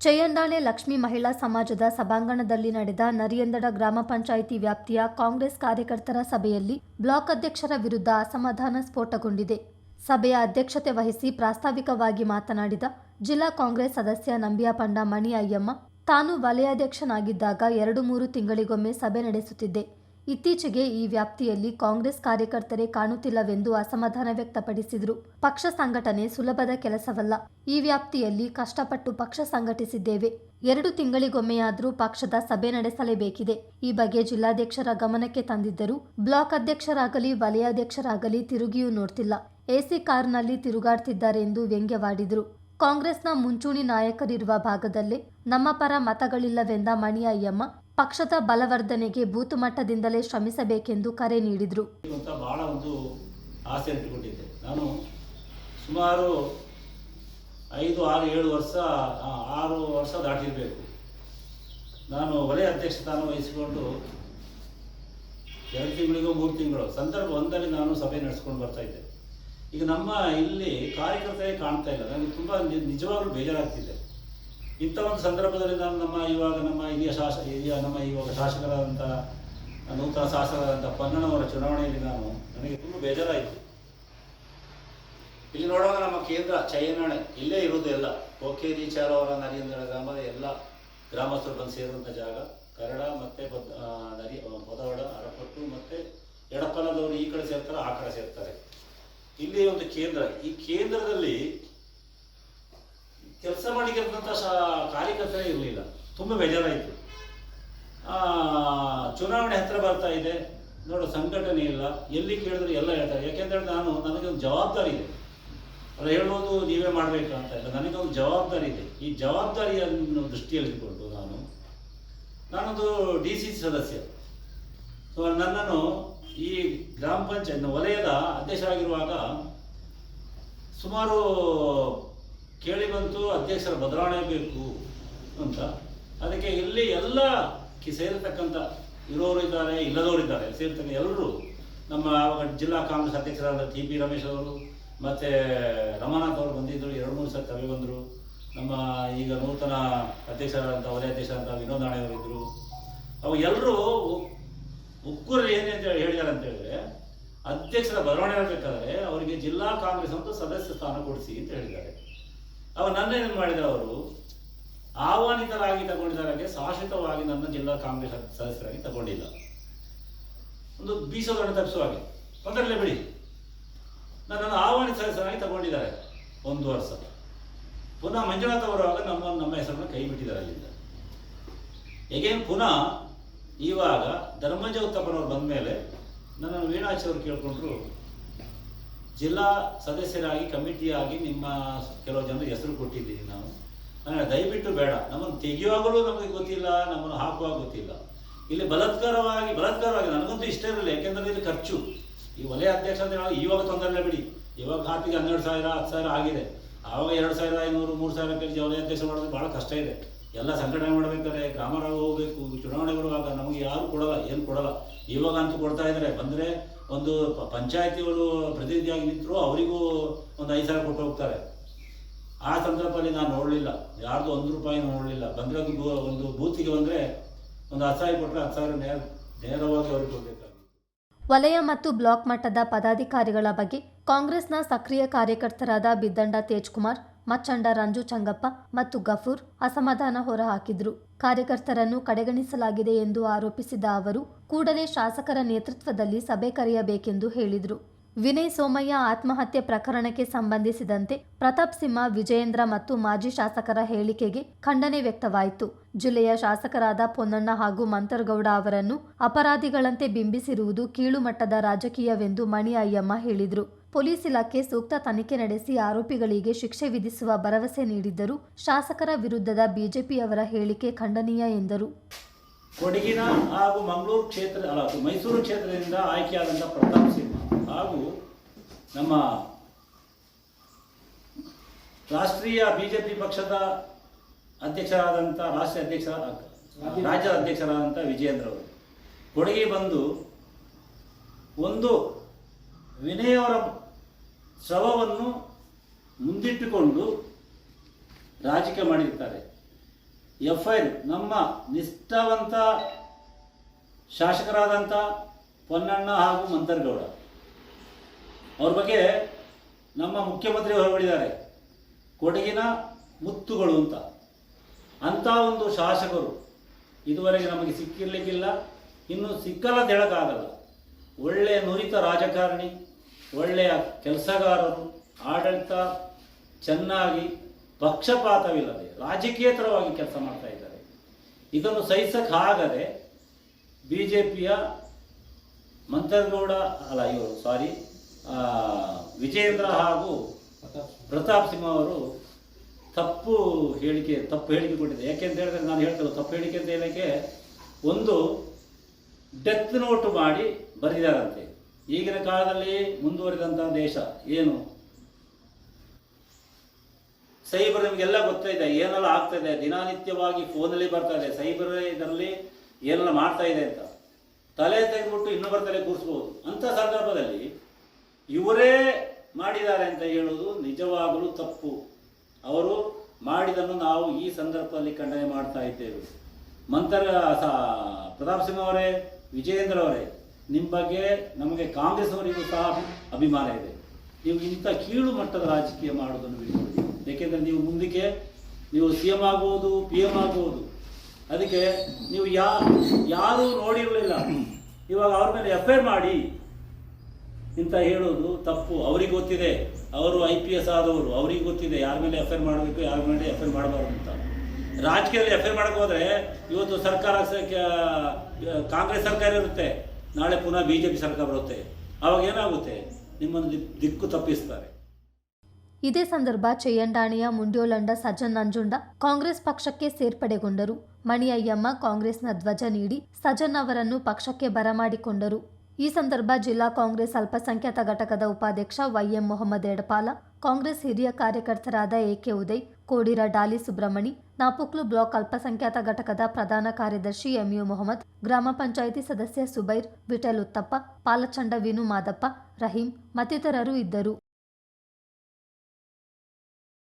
ಚಯ್ಯಂಡಾಣೆ ಲಕ್ಷ್ಮಿ ಮಹಿಳಾ ಸಮಾಜದ ಸಭಾಂಗಣದಲ್ಲಿ ನಡೆದ ನರಿಯಂದಡ ಗ್ರಾಮ ಪಂಚಾಯಿತಿ ವ್ಯಾಪ್ತಿಯ ಕಾಂಗ್ರೆಸ್ ಕಾರ್ಯಕರ್ತರ ಸಭೆಯಲ್ಲಿ ಬ್ಲಾಕ್ ಅಧ್ಯಕ್ಷರ ವಿರುದ್ಧ ಅಸಮಾಧಾನ ಸ್ಫೋಟಗೊಂಡಿದೆ. ಸಭೆಯ ಅಧ್ಯಕ್ಷತೆ ವಹಿಸಿ ಪ್ರಾಸ್ತಾವಿಕವಾಗಿ ಮಾತನಾಡಿದ ಜಿಲ್ಲಾ ಕಾಂಗ್ರೆಸ್ ಸದಸ್ಯ ನಂಬಿಯಾಪಂಡ ಮಣಿ ಅಯ್ಯಮ್ಮ ತಾನು ವಲಯಾಧ್ಯಕ್ಷನಾಗಿದ್ದಾಗ ಎರಡು ಮೂರು ತಿಂಗಳಿಗೊಮ್ಮೆ ಸಭೆ ನಡೆಸುತ್ತಿದ್ದೆ. ಇತ್ತೀಚೆಗೆ ಈ ವ್ಯಾಪ್ತಿಯಲ್ಲಿ ಕಾಂಗ್ರೆಸ್ ಕಾರ್ಯಕರ್ತರೇ ಕಾಣುತ್ತಿಲ್ಲವೆಂದು ಅಸಮಾಧಾನ ವ್ಯಕ್ತಪಡಿಸಿದರು. ಪಕ್ಷ ಸಂಘಟನೆ ಸುಲಭದ ಕೆಲಸವಲ್ಲ. ಈ ವ್ಯಾಪ್ತಿಯಲ್ಲಿ ಕಷ್ಟಪಟ್ಟು ಪಕ್ಷ ಸಂಘಟಿಸಿದ್ದೇವೆ. ಎರಡು ತಿಂಗಳಿಗೊಮ್ಮೆಯಾದರೂ ಪಕ್ಷದ ಸಭೆ ನಡೆಸಲೇಬೇಕಿದೆ. ಈ ಬಗ್ಗೆ ಜಿಲ್ಲಾಧ್ಯಕ್ಷರ ಗಮನಕ್ಕೆ ತಂದಿದ್ದರು ಬ್ಲಾಕ್ ಅಧ್ಯಕ್ಷರಾಗಲಿ ವಲಯಾಧ್ಯಕ್ಷರಾಗಲಿ ತಿರುಗಿಯೂ ನೋಡ್ತಿಲ್ಲ. ಎಸಿ ಕಾರ್ನಲ್ಲಿ ತಿರುಗಾಡ್ತಿದ್ದಾರೆ ಎಂದು ವ್ಯಂಗ್ಯವಾಡಿದರು. ಕಾಂಗ್ರೆಸ್ನ ಮುಂಚೂಣಿ ನಾಯಕರಿರುವ ಭಾಗದಲ್ಲೇ ನಮ್ಮ ಪರ ಮತಗಳಿಲ್ಲವೆಂದ ಮಣಿ ಅಯ್ಯಮ್ಮ ಪಕ್ಷದ ಬಲವರ್ಧನೆಗೆ ಬೂತ್ ಮಟ್ಟದಿಂದಲೇ ಶ್ರಮಿಸಬೇಕೆಂದು ಕರೆ ನೀಡಿದರು. ಭಾಳ ಒಂದು ಆಸೆ ಇಟ್ಟುಕೊಂಡಿದ್ದೆ ನಾನು ಸುಮಾರು ಐದು, ಆರು, ಏಳು ವರ್ಷ ಆರು ವರ್ಷ ದಾಟಿರಬೇಕು. ನಾನು ವಲಯ ಅಧ್ಯಕ್ಷ ಸ್ಥಾನ ವಹಿಸಿಕೊಂಡು ಎರಡು ತಿಂಗಳಿಗೂ ಮೂರು ತಿಂಗಳು ಸಂದರ್ಭ ಒಂದರಲ್ಲಿ ನಾನು ಸಭೆ ನಡೆಸ್ಕೊಂಡು ಬರ್ತಾ ಇದ್ದೆ. ಈಗ ನಮ್ಮ ಇಲ್ಲಿ ಕಾರ್ಯಕರ್ತರೇ ಕಾಣ್ತಾ ಇಲ್ಲ. ನನಗೆ ತುಂಬ ನಿಜವಾಗ್ಲೂ ಬೇಜಾರಾಗ್ತಿದೆ. ಇಂಥ ಒಂದು ಸಂದರ್ಭದಲ್ಲಿ ನಾನು ನಮ್ಮ ಇವಾಗ ನಮ್ಮ ಹಿರಿಯ ಶಾಸ, ಹಿರಿಯ ನಮ್ಮ ಇವಾಗ ಶಾಸಕರಾದಂಥ ನೂತನ ಶಾಸಕರಾದಂಥ ಪನ್ನಣ್ಣವರ ಚುನಾವಣೆಯಲ್ಲಿ ನಾನು ನನಗೆ ತುಂಬ ಬೇಜಾರಾಯಿತು. ಇಲ್ಲಿ ನೋಡೋಣ ನಮ್ಮ ಕೇಂದ್ರ ಚೈನಾಣೆ ಇಲ್ಲೇ ಇರುವುದು ಎಲ್ಲ. ಕೋಕೇರಿ ಚಾಲವರ ನರೇಂದ್ರ, ಗ್ರಾಮದ ಎಲ್ಲ ಗ್ರಾಮಸ್ಥರು ಬಂದು ಸೇರುವಂಥ ಜಾಗ. ಕರಡ ಮತ್ತು ಬದ್ ನರಿ ಪೊದವಡ ಅರಪಟ್ಟು ಮತ್ತು ಎಡಪಲದವರು ಈ ಕಡೆ ಸೇರ್ತಾರೆ, ಆ ಕಡೆ ಸೇರ್ತಾರೆ. ಇಲ್ಲಿ ಒಂದು ಕೇಂದ್ರ. ಈ ಕೇಂದ್ರದಲ್ಲಿ ಕೆಲಸ ಮಾಡಿರ್ತಂಥ ಸ ಕಾರ್ಯಕರ್ತರೇ ಇರಲಿಲ್ಲ. ತುಂಬ ಬೇಜಾರಾಯಿತು. ಚುನಾವಣೆ ಹತ್ತಿರ ಬರ್ತಾ ಇದೆ. ನೋಡು, ಸಂಘಟನೆ ಇಲ್ಲ. ಎಲ್ಲಿ ಕೇಳಿದ್ರು ಎಲ್ಲ ಹೇಳ್ತಾರೆ. ಯಾಕೆಂದರೆ ನಾನು ನನಗೆ ಒಂದು ಜವಾಬ್ದಾರಿ ಇದೆ. ಅವ್ರು ಹೇಳ್ಬೋದು, ನೀವೇ ಮಾಡಬೇಕು ಅಂತ ಇಲ್ಲ. ನನಗೆ ಒಂದು ಜವಾಬ್ದಾರಿ ಇದೆ. ಈ ಜವಾಬ್ದಾರಿಯನ್ನು ದೃಷ್ಟಿಯಲ್ಲಿ ಇಟ್ಕೊಂಡು ನಾನು, ನಾನೊಂದು ಡಿ ಸಿ ಸಿ ಸದಸ್ಯ. ಸೊ ನನ್ನನ್ನು ಈ ಗ್ರಾಮ ಪಂಚಾಯತ್ ವಲಯದ ಅಧ್ಯಕ್ಷರಾಗಿರುವಾಗ ಸುಮಾರು ಕೇಳಿ ಬಂತು ಅಧ್ಯಕ್ಷರ ಬದಲಾವಣೆ ಬೇಕು ಅಂತ. ಅದಕ್ಕೆ ಇಲ್ಲಿ ಎಲ್ಲ ಸೇರಿರ್ತಕ್ಕಂಥ ಇರೋರು ಇದ್ದಾರೆ, ಇಲ್ಲದವರು ಇದ್ದಾರೆ, ಸೇರ್ತಕ್ಕಂಥ ಎಲ್ಲರೂ ನಮ್ಮ ಜಿಲ್ಲಾ ಕಾಂಗ್ರೆಸ್ ಅಧ್ಯಕ್ಷರಾದ ಟಿ ಪಿ ರಮೇಶ್ ಅವರು ಮತ್ತು ರಮಾನಾಥ್ ಅವರು ಬಂದಿದ್ದರು, ಎರಡು ಮೂರು ಸಲ ಕವಿ ಬಂದರು. ನಮ್ಮ ಈಗ ನೂತನ ಅಧ್ಯಕ್ಷರಾದಂಥ ವಲಯ ಅಧ್ಯಕ್ಷರಾದಂಥ ವಿನೋದ್ ನಾಣೆ ಅವರಿದ್ದರು ಅವು ಎಲ್ಲರೂ ಉಕ್ಕೂರು ಏನಂತ ಹೇಳಿದ್ದಾರೆ ಅಂತ ಹೇಳಿದ್ರೆ, ಅಧ್ಯಕ್ಷರ ಬದಲಾವಣೆ ಆಗಬೇಕಾದ್ರೆ ಅವರಿಗೆ ಜಿಲ್ಲಾ ಕಾಂಗ್ರೆಸ್ ಅಂತ ಸದಸ್ಯ ಸ್ಥಾನ ಕೊಡಿಸಿ ಅಂತ ಹೇಳಿದ್ದಾರೆ. ಅವ ನನ್ನೇನು ಮಾಡಿದ ಅವರು? ಆಹ್ವಾನಿತರಾಗಿ ತಗೊಂಡಿದ್ದಾರೆ ಶಾಶ್ವತವಾಗಿ ನನ್ನ ಜಿಲ್ಲಾ ಕಾಂಗ್ರೆಸ್ ಸದಸ್ಯರಾಗಿ ತಗೊಂಡಿಲ್ಲ. ಒಂದು ಬೀಸೋದನ್ನು ತಪ್ಪಿಸುವ ಹಾಗೆ. ಒಂದರಲ್ಲೇ ಬಿಡಿ. ನನ್ನನ್ನು ಆಹ್ವಾನಿತ ಸದಸ್ಯರಾಗಿ ತಗೊಂಡಿದ್ದಾರೆ ಒಂದು ವರ್ಷ. ಪುನಃ ಮಂಜುನಾಥ್ ಆಗ ನಮ್ಮ ನಮ್ಮ ಹೆಸರನ್ನು ಕೈ ಬಿಟ್ಟಿದ್ದಾರೆ ಅಲ್ಲಿಂದ. ಹೇಗೇನು ಪುನಃ ಇವಾಗ ಧರ್ಮಜ ಉತ್ತಪ್ಪನವ್ರು ಬಂದ ಮೇಲೆ ನನ್ನನ್ನು ವೀಣಾಚಿ ಅವರು ಕೇಳಿಕೊಂಡ್ರು. ಜಿಲ್ಲಾ ಸದಸ್ಯರಾಗಿ, ಕಮಿಟಿಯಾಗಿ ನಿಮ್ಮ ಕೆಲವು ಜನರು ಹೆಸರು ಕೊಟ್ಟಿದ್ದೀವಿ ನಾವು. ಅಂದರೆ ದಯವಿಟ್ಟು ಬೇಡ. ನಮ್ಮನ್ನು ತೆಗೆಯುವಾಗಲೂ ನಮಗೆ ಗೊತ್ತಿಲ್ಲ, ನಮ್ಮನ್ನು ಹಾಕುವಾಗ ಗೊತ್ತಿಲ್ಲ. ಇಲ್ಲಿ ಬಲತ್ಕಾರವಾಗಿ ಬಲತ್ಕಾರವಾಗಿ ನನಗಂತೂ ಇಷ್ಟ ಇರಲಿಲ್ಲ, ಯಾಕೆಂದರೆ ಇಲ್ಲಿ ಖರ್ಚು. ಈ ವಲಯ ಅಧ್ಯಕ್ಷ ಅಂತ ನಾವು ಇವಾಗ ತೊಂದರೆ ಬಿಡಿ. ಇವಾಗ ಹಾಕಿಗೆ ಹನ್ನೆರಡು ಸಾವಿರ, ಹತ್ತು ಸಾವಿರ ಆಗಿದೆ. ಆವಾಗ ಎರಡು ಸಾವಿರ ಐನೂರು, ಮೂರು ಸಾವಿರ ಕೆಜಿ ವಲಯ ಅಧ್ಯಕ್ಷ ಮಾಡೋದು ಭಾಳ ಕಷ್ಟ ಇದೆ. ಎಲ್ಲ ಸಂಘಟನೆ ಮಾಡಬೇಕಾದ್ರೆ ಗ್ರಾಮರಾಗ ಹೋಗಬೇಕು ಚುನಾವಣೆ ಬರುವಾಗ ನಮಗೆ ಯಾರು ಕೊಡಲ್ಲ, ಏನು ಕೊಡಲ್ಲ. ಇವಾಗ ಅಂತೂ ಕೊಡ್ತಾ ಇದ್ದಾರೆ. ಬಂದರೆ ಒಂದು ಪಂಚಾಯತಿಗಳು ಪ್ರತಿನಿಧಿಯಾಗಿ ನಿಂತರು ಅವರಿಗೂ ಒಂದು ಐದು ಸಾವಿರ ಕೊಟ್ಟು ಹೋಗ್ತಾರೆ. ಆ ಸಂದರ್ಭದಲ್ಲಿ ನಾನು ನೋಡಲಿಲ್ಲ. ಯಾರ್ದು ಒಂದು ರೂಪಾಯಿ ನೋಡಲಿಲ್ಲ. ಬಂದರೆ ಒಂದು ಒಂದು ಬೂತಿಗೆ ಬಂದರೆ ಒಂದು ಹತ್ತು ಸಾವಿರ ಕೊಟ್ಟರೆ ಹತ್ತು ಸಾವಿರ ನೇರ ನೇರವಾಗಿ ಅವ್ರಿಗೆ ವಲಯ ಮತ್ತು ಬ್ಲಾಕ್ ಮಟ್ಟದ ಪದಾಧಿಕಾರಿಗಳ ಬಗ್ಗೆ ಕಾಂಗ್ರೆಸ್ನ ಸಕ್ರಿಯ ಕಾರ್ಯಕರ್ತರಾದ ಬಿದ್ದಂಡ ತೇಜ್ಕುಮಾರ್ ಮಚ್ಚಂಡ ರಂಜು ಚಂಗಪ್ಪ ಮತ್ತು ಗಫೂರ್ ಅಸಮಾಧಾನ ಹೊರಹಾಕಿದ್ರು. ಕಾರ್ಯಕರ್ತರನ್ನು ಕಡೆಗಣಿಸಲಾಗಿದೆ ಎಂದು ಆರೋಪಿಸಿದ ಅವರು, ಕೂಡಲೇ ಶಾಸಕರ ನೇತೃತ್ವದಲ್ಲಿ ಸಭೆ ಕರೆಯಬೇಕೆಂದು ಹೇಳಿದರು. ವಿನಯ್ ಸೋಮಯ್ಯ ಆತ್ಮಹತ್ಯೆ ಪ್ರಕರಣಕ್ಕೆ ಸಂಬಂಧಿಸಿದಂತೆ ಪ್ರತಾಪ್ ಸಿಂಹ, ವಿಜಯೇಂದ್ರ ಮತ್ತು ಮಾಜಿ ಶಾಸಕರ ಹೇಳಿಕೆಗೆ ಖಂಡನೆ ವ್ಯಕ್ತವಾಯಿತು. ಜಿಲ್ಲೆಯ ಶಾಸಕರಾದ ಪೊನ್ನಣ್ಣ ಹಾಗೂ ಮಂತರ್ಗೌಡ ಅವರನ್ನು ಅಪರಾಧಿಗಳಂತೆ ಬಿಂಬಿಸಿರುವುದು ಕೀಳುಮಟ್ಟದ ರಾಜಕೀಯವೆಂದು ಮಣಿ ಅಯ್ಯಮ್ಮ ಹೇಳಿದರು. ಪೊಲೀಸ್ ಇಲಾಖೆ ಸೂಕ್ತ ತನಿಖೆ ನಡೆಸಿ ಆರೋಪಿಗಳಿಗೆ ಶಿಕ್ಷೆ ವಿಧಿಸುವ ಭರವಸೆ ನೀಡಿದ್ದರು ಶಾಸಕರ ವಿರುದ್ಧದ ಬಿಜೆಪಿಯವರ ಹೇಳಿಕೆ ಖಂಡನೀಯ ಎಂದರು. ಕೊಡಗಿನ ಹಾಗೂ ಮಂಗಳೂರು ಕ್ಷೇತ್ರ ಅಲ್ಲ ಮೈಸೂರು ಕ್ಷೇತ್ರದಿಂದ ಆಯ್ಕೆಯಾದಂಥ ಪ್ರತಾಪ್ ಸಿಂಹ ಹಾಗೂ ನಮ್ಮ ರಾಷ್ಟ್ರೀಯ ಬಿಜೆಪಿ ಪಕ್ಷದ ಅಧ್ಯಕ್ಷರಾದಂಥ ರಾಷ್ಟ್ರೀಯ ಅಧ್ಯಕ್ಷ ರಾಜ್ಯದ ಅಧ್ಯಕ್ಷರಾದಂಥ ವಿಜಯೇಂದ್ರ ಅವರು ಕೊಡಗಿ ಬಂದು ಒಂದು ವಿನಯವರ ಶವವನ್ನು ಮುಂದಿಟ್ಟುಕೊಂಡು ರಾಜಕೀಯ ಮಾಡಿರ್ತಾರೆ. ಎಫ್ ಐ ನಮ್ಮ ನಿಷ್ಠಾವಂತ ಶಾಸಕರಾದಂಥ ಪೊನ್ನಣ್ಣ ಹಾಗೂ ಮಂತರ್ಗೌಡ ಅವ್ರ ಬಗ್ಗೆ ನಮ್ಮ ಮುಖ್ಯಮಂತ್ರಿ ಹೊರಬಿಡಿದ್ದಾರೆ ಕೊಡಗಿನ ಮುತ್ತುಗಳು ಅಂತ. ಅಂಥ ಒಂದು ಶಾಸಕರು ಇದುವರೆಗೆ ನಮಗೆ ಸಿಕ್ಕಿರಲಿಕ್ಕಿಲ್ಲ. ಇನ್ನು ಸಿಕ್ಕಲ್ಲ ಅಂತ ಹೇಳೋಕ್ಕಾಗಲ್ಲ. ಒಳ್ಳೆಯ ನುರಿತ ರಾಜಕಾರಣಿ, ಒಳ್ಳೆಯ ಕೆಲಸಗಾರರು, ಆಡಳಿತ ಚೆನ್ನಾಗಿ ಪಕ್ಷಪಾತವಿಲ್ಲದೆ ರಾಜಕೀಯೇತರವಾಗಿ ಕೆಲಸ ಮಾಡ್ತಾ ಇದ್ದಾರೆ. ಇದನ್ನು ಸಹಿಸಕ್ಕಾಗದೆ ಬಿ ಜೆ ಪಿಯ ಮಂತ್ರಗೌಡ ಅಲ್ಲ, ಇವರು ಸಾರಿ ವಿಜೇಂದ್ರ ಹಾಗೂ ಪ್ರತಾಪ್ ಸಿಂಹ ಅವರು ತಪ್ಪು ಹೇಳಿಕೆ ತಪ್ಪು ಹೇಳಿಕೆ ಕೊಟ್ಟಿದೆ ಯಾಕೆಂತ ಹೇಳಿದ್ರೆ ನಾನು ಹೇಳ್ತೇನೆ, ತಪ್ಪು ಹೇಳಿಕೆ ಅಂತ ಏನಕ್ಕೆ ಒಂದು ಡೆತ್ ನೋಟ್ ಮಾಡಿ ಬರೆದಾರಂತೆ ಈಗಿನ ಕಾಲದಲ್ಲಿ ಮುಂದುವರಿದಂಥ ದೇಶ ಏನು? ಸೈಬರ್ ನಿಮಗೆಲ್ಲ ಇದೆ ಏನೆಲ್ಲ ಆಗ್ತಾ ಇದೆ? ದಿನನಿತ್ಯವಾಗಿ ಫೋನಲ್ಲಿ ಬರ್ತಾ ಇದೆ. ಸೈಬರ್ ಇದರಲ್ಲಿ ಏನೆಲ್ಲ ಮಾಡ್ತಾ ಇದೆ ಅಂತ. ತಲೆ ತೆಗೆದ್ಬಿಟ್ಟು ಇನ್ನೊಬ್ಬರ ತಲೆ ಕೂರಿಸ್ಬೋದು. ಅಂಥ ಸಂದರ್ಭದಲ್ಲಿ ಇವರೇ ಮಾಡಿದ್ದಾರೆ ಅಂತ ಹೇಳುವುದು ನಿಜವಾಗಲೂ ತಪ್ಪು. ಅವರು ಮಾಡಿದನ್ನು ನಾವು ಈ ಸಂದರ್ಭದಲ್ಲಿ ಖಂಡನೆ ಮಾಡ್ತಾ ಇದ್ದೇವೆ. ಮಂತ್ರ ಪ್ರತಾಪ್ ಸಿಂಹ ಅವರೇ ವಿಜಯೇಂದ್ರ ಅವರೇ ನಿಮ್ಮ ಬಗ್ಗೆ ನಮಗೆ ಕಾಂಗ್ರೆಸ್ ಅವರಿಗೂ ಸಹ ಅಭಿಮಾನ ಇದೆ. ನೀವು ಇಂಥ ಕೀಳು ಮಟ್ಟದ ರಾಜಕೀಯ ಮಾಡೋದನ್ನು ಬಿಡಿ ಏಕೆಂದರೆ ನೀವು ಮುಂದಕ್ಕೆ, ನೀವು ಸಿ ಎಂ ಆಗ್ಬೋದು, ಪಿ ಎಂ ಆಗ್ಬೋದು. ಅದಕ್ಕೆ ನೀವು ಯಾ, ಯಾರೂ ನೋಡಿರಲಿಲ್ಲ. ಇವಾಗ ಅವ್ರ ಮೇಲೆ ಎಫ್ ಐ ಮಾಡಿ ಇಂಥ ಹೇಳೋದು ತಪ್ಪು. ಅವ್ರಿಗೆ ಗೊತ್ತಿದೆ. ಅವರು ಐ ಪಿ ಎಸ್ ಆದವರು, ಅವ್ರಿಗೆ ಗೊತ್ತಿದೆ. ಯಾರ ಮೇಲೆ ಎಫ್ ಐ ಮಾಡಬೇಕು, ಯಾರ ಮೇಲೆ ಎಫ್ ಐ ಮಾಡಬಾರ್ದು ಅಂತ. ರಾಜಕೀಯದಲ್ಲಿ ಎಫ್ ಐ ಮಾಡಕ್ಕೆ ಹೋದ್ರೆ ಇವತ್ತು ಸರ್ಕಾರ ಕಾಂಗ್ರೆಸ್ ಸರ್ಕಾರ ಇರುತ್ತೆ. ನಾಳೆ ಪುನಃ ಬಿ ಜೆ ಪಿ ಸರ್ಕಾರ ಬರುತ್ತೆ. ಅವಾಗ ಏನಾಗುತ್ತೆ? ನಿಮ್ಮನ್ನು ದಿಕ್ಕು ತಪ್ಪಿಸ್ತಾರೆ. ಇದೇ ಸಂದರ್ಭ ಚೆಯ್ಯಂಡಾಣಿಯ ಮುಂಡ್ಯೋಲಂಡ ಸಜ್ಜನ್ ನಂಜುಂಡ ಕಾಂಗ್ರೆಸ್ ಪಕ್ಷಕ್ಕೆ ಸೇರ್ಪಡೆಗೊಂಡರು. ಮಣಿಯಯ್ಯಮ್ಮ ಕಾಂಗ್ರೆಸ್ನ ಧ್ವಜ ನೀಡಿ ಸಜ್ಜನ್ ಅವರನ್ನು ಪಕ್ಷಕ್ಕೆ ಬರಮಾಡಿಕೊಂಡರು. ಈ ಸಂದರ್ಭ ಜಿಲ್ಲಾ ಕಾಂಗ್ರೆಸ್ ಅಲ್ಪಸಂಖ್ಯಾತ ಘಟಕದ ಉಪಾಧ್ಯಕ್ಷ ವೈಎಂ ಮೊಹಮ್ಮದ್ ಎಡಪಾಲ ಕಾಂಗ್ರೆಸ್ ಹಿರಿಯ ಕಾರ್ಯಕರ್ತರಾದ A K Uday, Kodira Dali Subrahmani, Napoklu block ಅಲ್ಪಸಂಖ್ಯಾತ ಘಟಕದ ಪ್ರಧಾನ ಕಾರ್ಯದರ್ಶಿ ಎಂಯು ಮೊಹಮ್ಮದ್, ಗ್ರಾಮ ಪಂಚಾಯಿತಿ ಸದಸ್ಯ ಸುಬೈರ್ ವಿಠಲ್ ಉತ್ತಪ್ಪ, ಪಾಲಚಂಡ ವಿನು ಮಾದಪ್ಪ, ರಹೀಂ ಮತ್ತಿತರರು ಇದ್ದರು.